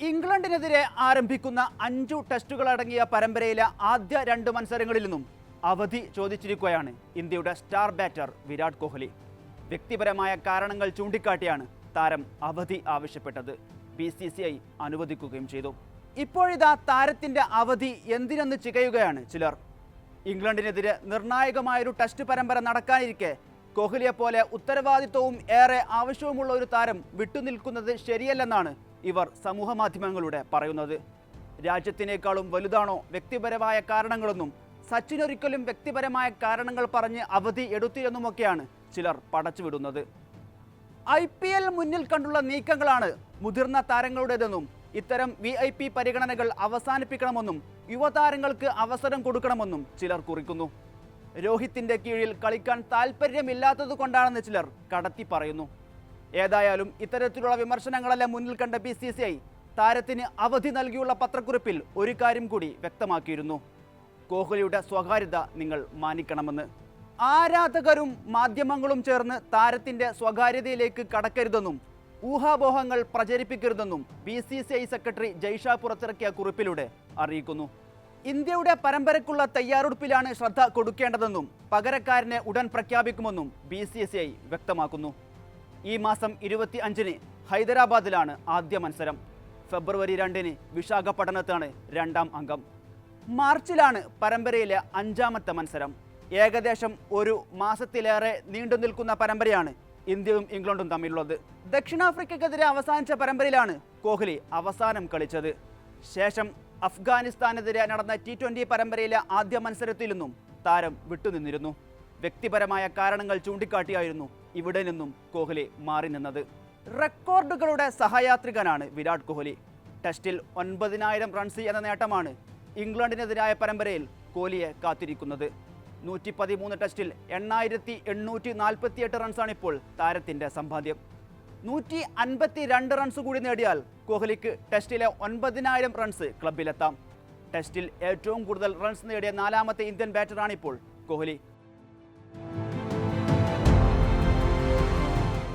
ഇംഗ്ലണ്ടിനെതിരെ ആരംഭിക്കുന്ന അഞ്ചു ടെസ്റ്റുകൾ അടങ്ങിയ പരമ്പരയിലെ ആദ്യ രണ്ട് മത്സരങ്ങളിൽ നിന്നും അവധി ചോദിച്ചിരിക്കുകയാണ് ഇന്ത്യയുടെ സ്റ്റാർ ബാറ്റർ വിരാട് കോഹ്ലി. വ്യക്തിപരമായ കാരണങ്ങൾ ചൂണ്ടിക്കാട്ടിയാണ് താരം അവധി ആവശ്യപ്പെട്ടത്. ബി സി സി ഐ അനുവദിക്കുകയും ചെയ്തു. ഇപ്പോഴിതാ താരത്തിന്റെ അവധി എന്തിനെന്ന് ചികയുകയാണ് ചിലർ. ഇംഗ്ലണ്ടിനെതിരെ നിർണായകമായൊരു ടെസ്റ്റ് പരമ്പര നടക്കാനിരിക്കെ കോഹ്ലിയെ പോലെ ഉത്തരവാദിത്വവും ഏറെ ആവശ്യവുമുള്ള ഒരു താരം വിട്ടുനിൽക്കുന്നത് ശരിയല്ലെന്നാണ് ഇവർ സമൂഹ മാധ്യമങ്ങളുടെ പറയുന്നത്. രാജ്യത്തിനേക്കാളും വലുതാണോ വ്യക്തിപരമായ കാരണങ്ങളൊന്നും സച്ചിൻ ഒരിക്കലും വ്യക്തിപരമായ കാരണങ്ങൾ പറഞ്ഞ് അവധി എടുത്തില്ലെന്നുമൊക്കെയാണ് ചിലർ പടച്ചുവിടുന്നത്. ഐ പി എൽ മുന്നിൽ കണ്ടുള്ള നീക്കങ്ങളാണ് മുതിർന്ന താരങ്ങളുടേതെന്നും ഇത്തരം വി ഐ പി പരിഗണനകൾ അവസാനിപ്പിക്കണമെന്നും യുവതാരങ്ങൾക്ക് അവസരം കൊടുക്കണമെന്നും ചിലർ കുറിക്കുന്നു. രോഹിത്തിന്റെ കീഴിൽ കളിക്കാൻ താല്പര്യമില്ലാത്തത് കൊണ്ടാണെന്ന് ചിലർ കടത്തി പറയുന്നു ഏതായാലും ഇത്തരത്തിലുള്ള വിമർശനങ്ങളെല്ലാം മുന്നിൽ കണ്ട ബി സി സി ഐ താരത്തിന് അവധി നൽകിയുള്ള പത്രക്കുറിപ്പിൽ ഒരു കാര്യം കൂടി വ്യക്തമാക്കിയിരുന്നു. കോഹ്ലിയുടെ സ്വകാര്യത നിങ്ങൾ മാനിക്കണമെന്ന്. ആരാധകരും മാധ്യമങ്ങളും ചേർന്ന് താരത്തിന്റെ സ്വകാര്യതയിലേക്ക് കടക്കരുതെന്നും ഊഹാപോഹങ്ങൾ പ്രചരിപ്പിക്കരുതെന്നും B C C I secretary Jay Shah പുറത്തിറക്കിയ കുറിപ്പിലൂടെ അറിയിക്കുന്നു. ഇന്ത്യയുടെ പരമ്പരക്കുള്ള തയ്യാറെടുപ്പിലാണ് ശ്രദ്ധ കൊടുക്കേണ്ടതെന്നും പകരക്കാരനെ ഉടൻ പ്രഖ്യാപിക്കുമെന്നും ബി വ്യക്തമാക്കുന്നു. ഈ മാസം ഇരുപത്തി അഞ്ചിന് ഹൈദരാബാദിലാണ് ആദ്യ മത്സരം. ഫെബ്രുവരി രണ്ടിന് വിശാഖപട്ടണത്താണ് രണ്ടാം അംഗം. മാർച്ചിലാണ് പരമ്പരയിലെ അഞ്ചാമത്തെ മത്സരം. ഏകദേശം ഒരു മാസത്തിലേറെ നീണ്ടു നിൽക്കുന്ന പരമ്പരയാണ് ഇന്ത്യയും ഇംഗ്ലണ്ടും തമ്മിലുള്ളത്. ദക്ഷിണാഫ്രിക്കക്കെതിരെ അവസാനിച്ച പരമ്പരയിലാണ് കോഹ്ലി അവസാനം കളിച്ചത്. ശേഷം അഫ്ഗാനിസ്ഥാനെതിരെ നടന്ന ടി ട്വന്റി പരമ്പരയിലെ ആദ്യ മത്സരത്തിൽ നിന്നും താരം വിട്ടുനിന്നിരുന്നു. വ്യക്തിപരമായ കാരണങ്ങൾ ചൂണ്ടിക്കാട്ടിയായിരുന്നു ഇവിടെ നിന്നും കോഹ്ലി മാറി നിന്നത്. റെക്കോർഡുകളുടെ സഹയാത്രികനാണ് വിരാട് കോഹ്ലി. ടെസ്റ്റിൽ ഒൻപതിനായിരം റൺസ് എന്ന നേട്ടമാണ് ഇംഗ്ലണ്ടിനെതിരായ പരമ്പരയിൽ കോഹ്ലിയെ കാത്തിരിക്കുന്നത്. നൂറ്റി പതിമൂന്ന് ടെസ്റ്റിൽ എണ്ണായിരത്തി എണ്ണൂറ്റി നാൽപ്പത്തിയെട്ട് റൺസാണ് ഇപ്പോൾ താരത്തിന്റെ സമ്പാദ്യം. നൂറ്റി അൻപത്തി രണ്ട് റൺസ് കൂടി നേടിയാൽ കോഹ്ലിക്ക് ടെസ്റ്റിലെ ഒൻപതിനായിരം റൺസ് ക്ലബിലെത്താം ടെസ്റ്റിൽ ഏറ്റവും കൂടുതൽ റൺസ് നേടിയ നാലാമത്തെ ഇന്ത്യൻ ബാറ്ററാണ് ഇപ്പോൾ കോഹ്ലി.